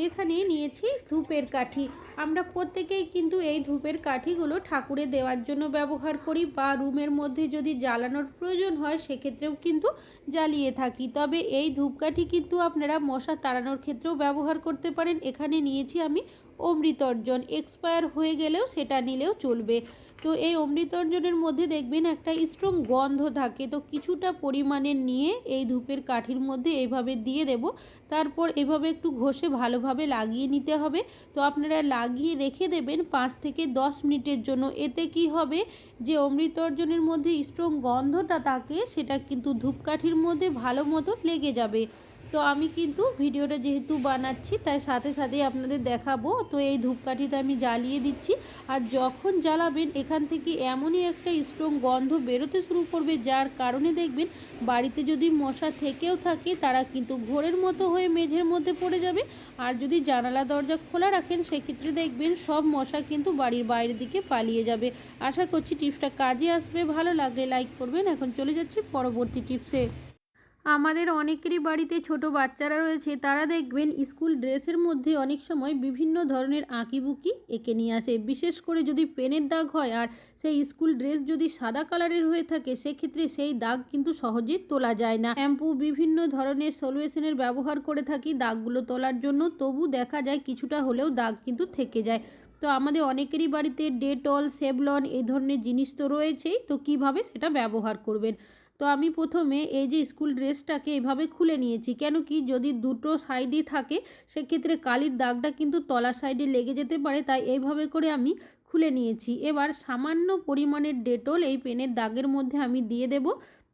এখানে নিয়েছি ধূপের কাঠি। আমরা প্রত্যেকেই কিন্তু এই ধূপের কাঠিগুলো ঠাকুরে দেওয়ার জন্য ব্যবহার করি বা রুমের মধ্যে যদি জ্বালানোর প্রয়োজন হয় সেক্ষেত্রেও কিন্তু জ্বালিয়ে থাকি। তবে এই ধূপকাঠি কিন্তু আপনারা মশা তাড়ানোর ক্ষেত্রেও ব্যবহার করতে পারেন। এখানে নিয়েছি আমি অমৃতর্জন এক্সপায়ার হয়ে গেলেও সেটা নিলেও চলবে। তো এই অমৃতর্জনের মধ্যে দেখবেন একটা স্ট্রং গন্ধ থাকে। তো কিছুটা পরিমাণে নিয়ে এই ধূপের কাঠির মধ্যে এইভাবে দিয়ে দেব। তারপর এভাবে একটু ঘষে ভালোভাবে লাগিয়ে নিতে হবে। তো আপনারা লাগিয়ে রেখে দেবেন পাঁচ থেকে দশ মিনিটের জন্য। এতে কি হবে? যে অমৃতর্জনের মধ্যে স্ট্রং গন্ধটা থাকে, সেটা কিন্তু ধূপকাঠির মধ্যে ভালো মতো লেগে যাবে। তো আমি কিন্তু ভিডিওটা যেহেতু বানাচ্ছি, তাই সাথে সাথেই আপনাদের দেখাবো। তো এই ধূপকাঠিটা আমি জ্বালিয়ে দিচ্ছি। আর যখন জ্বালাবেন, এখান থেকে এমনই একটা স্ট্রং গন্ধ বেরোতে শুরু করবে, যার কারণে দেখবেন বাড়িতে যদি মশা থেকেও থাকে, তারা কিন্তু ঘোরের মতো হয়ে মেঝের মধ্যে পড়ে যাবে। আর যদি জানালা দরজা খোলা রাখেন, সেক্ষেত্রে দেখবেন সব মশা কিন্তু বাড়ির বাইরের দিকে পালিয়ে যাবে। আশা করছি টিপসটা কাজে আসবে, ভালো লাগলে লাইক করবেন। এখন চলে যাচ্ছি পরবর্তী টিপসে। আমাদের অনেকেরই বাড়িতে ছোট বাচ্চারা রয়েছে, তারা দেখবেন স্কুল ড্রেসের মধ্যে অনেক সময় বিভিন্ন ধরনের আঁকিবুকি এঁকে নিয়ে আসে। বিশেষ করে যদি পেনের দাগ হয় আর সেই স্কুল ড্রেস যদি সাদা কালারের হয়ে থাকে, সেক্ষেত্রে সেই দাগ কিন্তু সহজে তোলা যায় না। শ্যাম্পু বিভিন্ন ধরনের সলিউশনের ব্যবহার করে থাকি দাগগুলো তোলার জন্য, তবু দেখা যায় কিছুটা হলেও দাগ কিন্তু থেকে যায়। তো আমাদের অনেকেরই বাড়িতে ডেটল, সেভলন এই ধরনের জিনিস তো রয়েছেই, তো কীভাবে সেটা ব্যবহার করবেন? তো আমি প্রথমে এই যে স্কুল ড্রেসটাকে এভাবে খুলে নিয়েছি। কেন কি যদি দুটো সাইডই থাকে, সেক্ষেত্রে কালির দাগটা কিন্তু তলার সাইডে লেগে যেতে পারে, তাই এইভাবে করে আমি খুলে নিয়েছি। এবার সামান্য পরিমাণের ডেটল এই পেনের দাগের মধ্যে আমি দিয়ে দেব।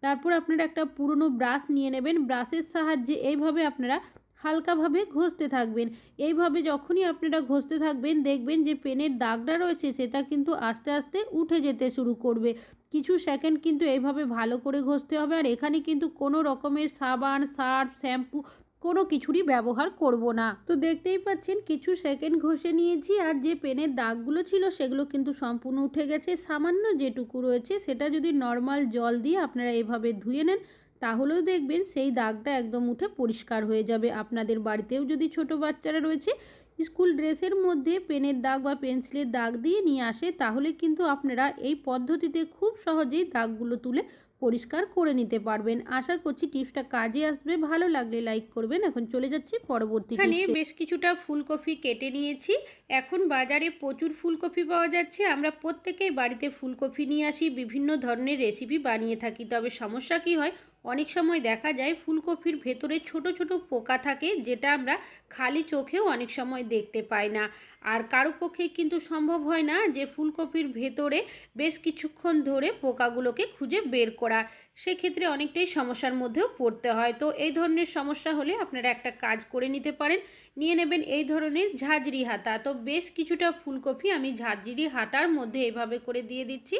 তারপর আপনারা একটা পুরনো ব্রাশ নিয়ে নেবেন। ব্রাশের সাহায্যে এইভাবে আপনারা হালকাভাবে ঘষতে থাকবেন। এইভাবে যখনই আপনারা ঘষতে থাকবেন, দেখবেন যে পেনের দাগটা রয়েছে, সেটা কিন্তু আস্তে আস্তে উঠে যেতে শুরু করবে। কিছু সেকেন্ড কিন্তু এইভাবে ভালো করে ঘষতে হবে আর এখানে কিন্তু কোনো রকমের সাবান, সার্ফ, শ্যাম্পু কোনো কিছুরই ব্যবহার করব না। তো দেখতেই পাচ্ছেন কিছু সেকেন্ড ঘষে নিয়েছি আর যে পেনের দাগগুলো ছিল সেগুলো কিন্তু সম্পূর্ণ উঠে গেছে। সামান্য যেটুকু রয়েছে সেটা যদি নর্মাল জল দিয়ে আপনারা এভাবে ধুয়ে নেন তাহলেও দেখবেন সেই দাগটা একদম উঠে পরিষ্কার হয়ে যাবে। আপনাদের বাড়িতেও যদি ছোট বাচ্চারা রয়েছে স্কুল ড্রেসের মধ্যে পেনের দাগ বা পেন্সিলের দাগ দিয়ে নিয়ে আসে তাহলে কিন্তু আপনারা এই পদ্ধতিতে খুব সহজেই দাগগুলো তুলে পরিষ্কার করে নিতে পারবেন। আশা করছি টিপসটা কাজে আসবে। ভালো লাগলে লাইক করবেন। এখন চলে যাচ্ছি পরবর্তী এখানে বেশ কিছুটা ফুলকপি কেটে নিয়েছি। এখন বাজারে প্রচুর ফুলকপি পাওয়া যাচ্ছে। আমরা প্রত্যেকেই বাড়িতে ফুলকপি নিয়ে আসি। বিভিন্ন ধরনের রেসিপি বানিয়ে থাকি। তবে সমস্যা কি হয়? অনেক সময় দেখা যায় ফুলকপির ভেতরে ছোট ছোট পোকা থাকে যেটা আমরা খালি চোখেও অনেক সময় দেখতে পাই না। আর কারও পক্ষে কিন্তু সম্ভব হয় না যে ফুলকপির ভেতরে বেশ কিছুক্ষণ ধরে পোকাগুলোকে খুঁজে বের করা। সেক্ষেত্রে অনেকটাই সমস্যার মধ্যেও পড়তে হয়। তো এই ধরনের সমস্যা হলে আপনারা একটা কাজ করে নিতে পারেন। নিয়ে নেবেন এই ধরনের ঝাঁঝরি হাতা। তো বেশ কিছুটা ফুলকপি আমি ঝাঁঝরি হাতার মধ্যে এভাবে করে দিয়ে দিচ্ছি।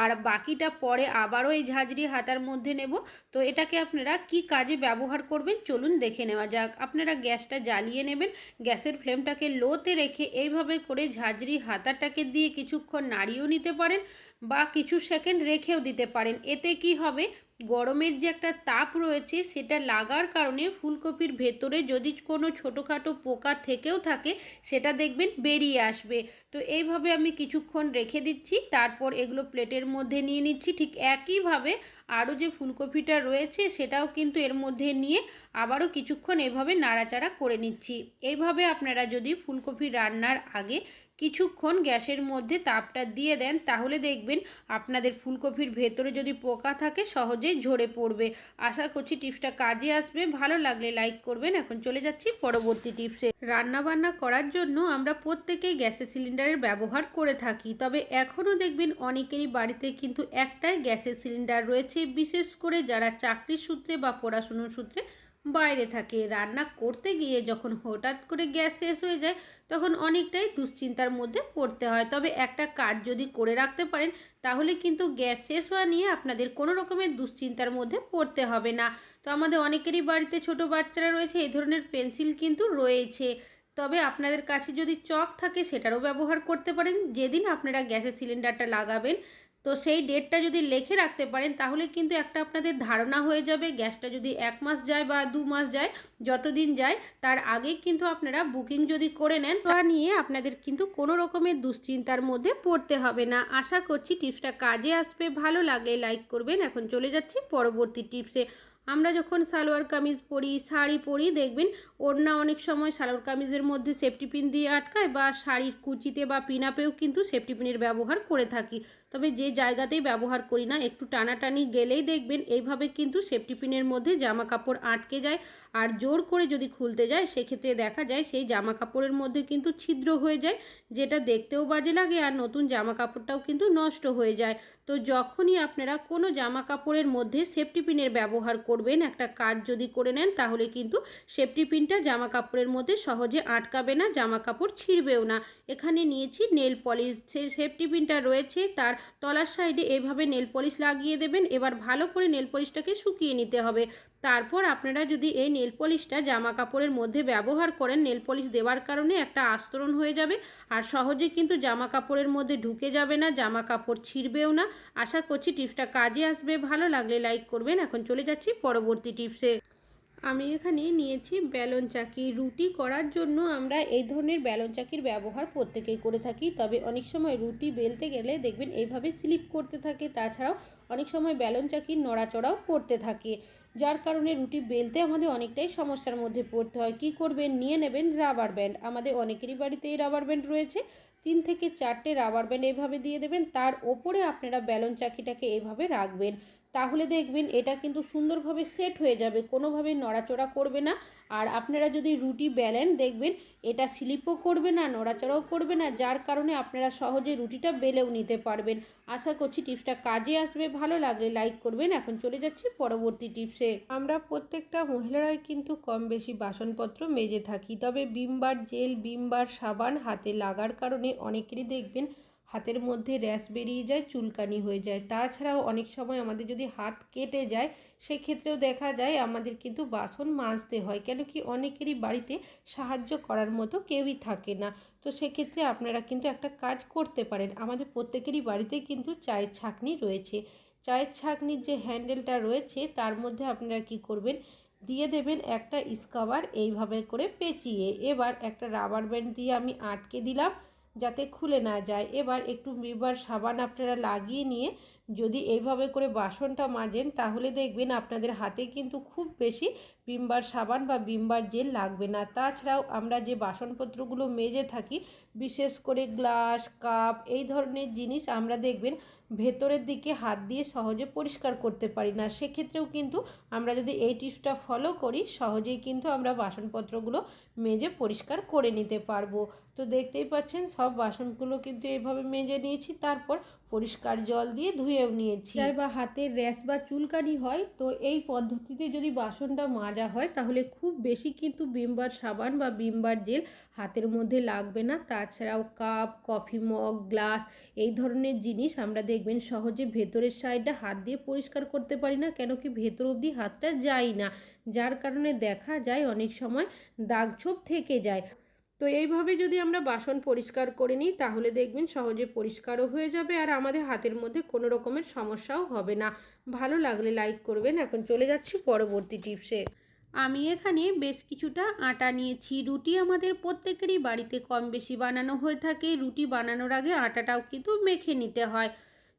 আর বাকিটা পরে আবারও এই ঝাঁঝরি হাতার মধ্যে নেব। তো এটাকে আপনারা কি কাজে ব্যবহার করবেন? চলুন দেখে নেওয়া যাক। আপনারা গ্যাসটা জ্বালিয়ে নেবেন। গ্যাসের ফ্লেমটাকে লোতে রেখে এইভাবে করে ঝাঁঝরি হাতাটাকে দিয়ে কিছুক্ষণ নাড়িয়েও নিতে পারেন বা কিছু সেকেন্ড রেখেও দিতে পারেন। এতে কি হবে? গরমের যে একটা তাপ রয়েছে, সেটা লাগার কারণে ফুলকপির ভেতরে যদি কোনো ছোটোখাটো পোকা থেকেও থাকে, সেটা দেখবেন বেরিয়ে আসবে। তো এইভাবে আমি কিছুক্ষণ রেখে দিচ্ছি, তারপর এগুলো প্লেটের মধ্যে নিয়ে নিচ্ছি। ঠিক একইভাবে আরও যে ফুলকপিটা রয়েছে, সেটাও কিন্তু এর মধ্যে নিয়ে আবারও কিছুক্ষণ এভাবে নাড়াচাড়া করে নিচ্ছি। এইভাবে আপনারা যদি ফুলকপি রান্নার আগে কিছুক্ষণ গ্যাসের মধ্যে তাপটা দিয়ে দেন, তাহলে দেখবেন আপনাদের ফুলকপির ভেতরে যদি পোকা থাকে সহজেই ঝরে পড়বে। আশা করছি টিপসটা কাজে আসবে। ভালো লাগলে লাইক করবেন। এখন চলে যাচ্ছি পরবর্তী টিপসে। রান্না বান্না করার জন্য আমরা প্রত্যেকেই গ্যাসের সিলিন্ডারের ব্যবহার করে থাকি, তবে এখনও দেখবেন অনেকেরই বাড়িতে কিন্তু একটাই গ্যাসের সিলিন্ডার রয়েছে, বিশেষ করে যারা চাকরির সূত্রে বা পড়াশুনোর সূত্রে বাইরে থাকে। রান্না করতে গিয়ে যখন হঠাৎ করে গ্যাস শেষ হয়ে যায়, তখন অনেকটাই দুশ্চিন্তার মধ্যে পড়তে হয়। তবে একটা কাজ যদি করে রাখতে পারেন, তাহলে কিন্তু গ্যাস শেষ হওয়া নিয়ে আপনাদের কোনো রকমের দুশ্চিন্তার মধ্যে পড়তে হবে না। তো আমাদের অনেকেরই বাড়িতে ছোট বাচ্চারা রয়েছে, এই ধরনের পেন্সিল কিন্তু রয়েছে। তবে আপনাদের কাছে যদি চক থাকে, সেটারও ব্যবহার করতে পারেন। যেদিন আপনারা গ্যাসের সিলিন্ডারটা লাগাবেন তো সেই ডেটটা যদি লিখে রাখতে পারেন, তাহলে কিন্তু একটা আপনাদের ধারণা হয়ে যাবে গ্যাসটা যদি এক মাস যায় বা দু মাস যায়, যতদিন যায়, তার আগে কিন্তু আপনারা বুকিং যদি করে নেন, তা নিয়ে আপনাদের কিন্তু কোনো রকমের দুশ্চিন্তার মধ্যে পড়তে হবে না। আশা করছি টিপসটা কাজে আসবে, ভালো লাগলে লাইক করবেন। এখন চলে যাচ্ছি পরবর্তী টিপসে আমরা যখন সালোয়ার কামিজ পরি, শাড়ি পরি, দেখবেন ওড়না অনেক সময় সালোয়ার কামিজের মধ্যে সেফটি পিন দিয়ে আটকায় বা শাড়ির কুচিতে বা পিনাপেও কিন্তু সেফটি পিনের ব্যবহার করে থাকি। তবে যে জায়গাতেই ব্যবহার করি না, একটু টানাটানি গেলেই দেখবেন এইভাবে কিন্তু সেফটি পিনের মধ্যে জামা কাপড় আটকে যায়। আর জোর করে যদি খুলতে যায়, সেক্ষেত্রে দেখা যায় সেই জামা কাপড়ের মধ্যে কিন্তু ছিদ্র হয়ে যায়, যেটা দেখতেও বাজে লাগে আর নতুন জামা কাপড়টাও কিন্তু নষ্ট হয়ে যায়। তো যখনই আপনারা কোনো জামা কাপড়ের মধ্যে সেফটি পিনের ব্যবহার করবেন, একটা কাজ যদি করে নেন, তাহলে কিন্তু সেফটি পিনটা জামা কাপড়ের মধ্যে সহজে আটকাবে না জামা কাপড় ছিঁড়বেও না। এখানে নিয়েছি নেল পলিশ সেফটি পিনটা রয়েছে, তার তলার সাইডে এভাবে নেল পলিশ লাগিয়ে দেবেন। এবার ভালো করে নেল পলিশটাকে শুকিয়ে নিতে হবে। তারপর আপনারা যদি এই নেল পলিশটা জামা কাপড়ের মধ্যে ব্যবহার করেন, নেল পলিশ দেওয়ার কারণে একটা আস্তরণ হয়ে যাবে। আর সহজে কিন্তু জামা কাপড়ের মধ্যে ঢুকে যাবে না জামা কাপড় ছিঁড়বেও না। আশা করছি টিপসটা কাজে আসবে। ভালো লাগলে লাইক করবেন। এখন চলে যাচ্ছি পরবর্তী টিপসে। আমি এখানে নিয়েছি ব্যালন চাকি। রুটি করার জন্য আমরা এই ধরনের ব্যালন চাকির ব্যবহার প্রত্যেকেই করে থাকি। তবে অনেক সময় রুটি বেলতে গেলে দেখবেন এইভাবে স্লিপ করতে থাকে। তাছাড়াও অনেক সময় ব্যালন চাকির নড়াচড়াও করতে থাকে। যার কারণে রুটি বেলতে আমাদের অনেকটাই সমস্যার মধ্যে পড়তে হয়। কি করবেন? নিয়ে নেবেন রাবার ব্যান্ড। আমাদের অনেকেরই বাড়িতে এই রাবার ব্যান্ড রয়েছে। তিন থেকে চারটে রাবার ব্যান্ড এইভাবে দিয়ে দেবেন। তার ওপরে আপনারা ব্যালন চাকিটাকে এইভাবে রাখবেন। তাহলে দেখবেন এটা কিন্তু সুন্দরভাবে সেট হয়ে যাবে, কোনোভাবে নড়াচড়া করবে না। আর আপনারা যদি রুটি বেলেন, দেখবেন এটা স্লিপও করবে না, নড়াচড়াও করবে না, যার কারণে আপনারা সহজে রুটিটা বেলেও নিতে পারবেন। আশা করছি টিপসটা কাজে আসবে, ভালো লাগলে লাইক করবেন। এখন চলে যাচ্ছি পরবর্তী টিপসে। আমরা প্রত্যেকটা মহিলারাই কিন্তু কম বেশি বাসনপত্র মেজে থাকি, তবে বিমবার জেল বিমবার সাবান হাতে লাগার কারণে অনেকেরই দেখবেন হাতের মধ্যে র্যাশ বেরিয়ে যায়, চুলকানি হয়ে যায়। তাছাড়াও অনেক সময় আমাদের যদি হাত কেটে যায়, সেক্ষেত্রেও দেখা যায় আমাদের কিন্তু বাসন মাজতে হয় কেন কি অনেকেরই বাড়িতে সাহায্য করার মতো কেউই থাকে না। তো সেক্ষেত্রে আপনারা কিন্তু একটা কাজ করতে পারেন। আমাদের প্রত্যেকেরই বাড়িতে কিন্তু চায়ের ছাকনি রয়েছে। চায়ের ছাকনির যে হ্যান্ডেলটা রয়েছে, তার মধ্যে আপনারা কি করবেন? দিয়ে দেবেন একটা স্কাবার এইভাবে করে পেঁচিয়ে। এবার একটা রাবার ব্যান্ড দিয়ে আমি আটকে দিলাম। যাতে খুলে না যায়। এবার একটু বিবার সাবান আপনারা লাগিয়ে নিয়ে যদি এইভাবে করে বাসনটা মাজেন, তাহলে দেখবেন আপনাদের হাতে কিন্তু খুব বেশি বিমবার সাবান বা বিমবার জেল লাগবে না। তাছাড়াও আমরা যে বাসনপত্রগুলো মেজে থাকি, বিশেষ করে গ্লাস, কাপ, এই ধরনের জিনিস আমরা দেখবেন ভেতরের দিকে হাত দিয়ে সহজে পরিষ্কার করতে পারি না। সেক্ষেত্রেও কিন্তু আমরা যদি এই টিপসটা ফলো করি, সহজেই কিন্তু আমরা বাসনপত্রগুলো মেজে পরিষ্কার করে নিতে পারব। তো দেখতেই পাচ্ছেন, সব বাসনগুলো কিন্তু এইভাবে মেজে নিয়েছি, তারপর পরিষ্কার জল দিয়ে ধুয়েও নিয়েছি। বা হাতের র্যাশ বা চুলকানি হয়, তো এই পদ্ধতিতে যদি বাসনটা মাজা হয়, তাহলে খুব বেশি কিন্তু বিমবার সাবান বা বিমবার জেল হাতের মধ্যে লাগবে না। তাছাড়াও কাপ, কফি মগ, গ্লাস, এই ধরনের জিনিস আমরা দেখবেন সহজে ভেতরের সাইডটা হাত দিয়ে পরিষ্কার করতে পারি না, কেন কি ভেতর অবধি হাতটা যায় না। যার কারণে দেখা যায় অনেক সময় দাগ ছোপ থেকে যায়। তো এইভাবে যদি আমরা বাসন পরিষ্কার করে নিই, তাহলে দেখবেন সহজে পরিষ্কারও হয়ে যাবে আর আমাদের হাতের মধ্যে কোনো রকমের সমস্যাও হবে না। ভালো লাগলে লাইক করবেন। এখন চলে যাচ্ছি পরবর্তী টিপসে আমি এখানে বেশ কিছুটা আটা নিয়েছি। রুটি আমাদের প্রত্যেকেরই বাড়িতে কম বেশি বানানো হয়ে থাকে। রুটি বানানোর আগে আটাটাও কিন্তু মেখে নিতে হয়।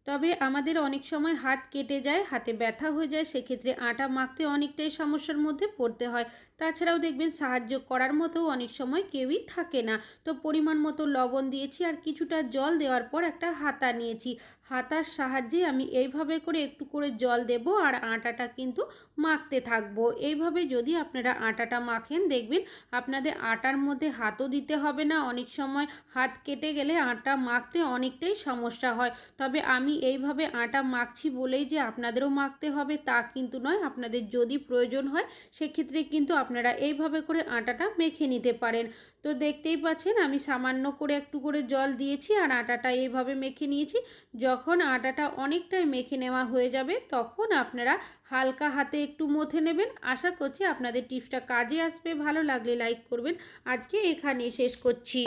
তবে আমাদের অনেক সময় হাত কেটে যায়, হাতে ব্যথা হয়ে যায়, সেক্ষেত্রে আটা মাখতে অনেকটাই সমস্যার মধ্যে পড়তে হয়। তাছাড়াও দেখবেন সাহায্য করার মতো অনেক সময় কেউই থাকে না। তো পরিমাণ মতো লবণ দিয়েছি আর কিছুটা জল দেওয়ার পর একটা হাতা নিয়েছি। হাতার সাহায্যে আমি এইভাবে করে একটু করে জল দেব আর আটাটা কিন্তু মাখতে থাকব। এইভাবে যদি আপনারা আটাটা মাখেন, দেখবেন আপনাদের আটার মধ্যে হাতও দিতে হবে না। অনেক সময় হাত কেটে গেলে আটা মাখতে অনেকটাই সমস্যা হয়। তবে আমি এইভাবে আটা মাখছি বলেই যে আপনাদেরও মাখতে হবে, তা কিন্তু নয়। আপনাদের যদি প্রয়োজন হয়, সেক্ষেত্রে কিন্তু আপনারা এইভাবে করে আটাটা মেখে নিতে পারেন। তো দেখতেই পাচ্ছেন আমি সামান্য করে একটু করে জল দিয়েছি আর আটাটা এইভাবে মেখে নিয়েছি। যখন আটাটা অনেকটাই মেখে নেওয়া হয়ে যাবে তখন আপনারা হালকা হাতে একটু মথে নেবেন। আশা করছি আপনাদের টিপসটা কাজে আসবে। ভালো লাগলে লাইক করবেন। আজকে এখানে শেষ করছি।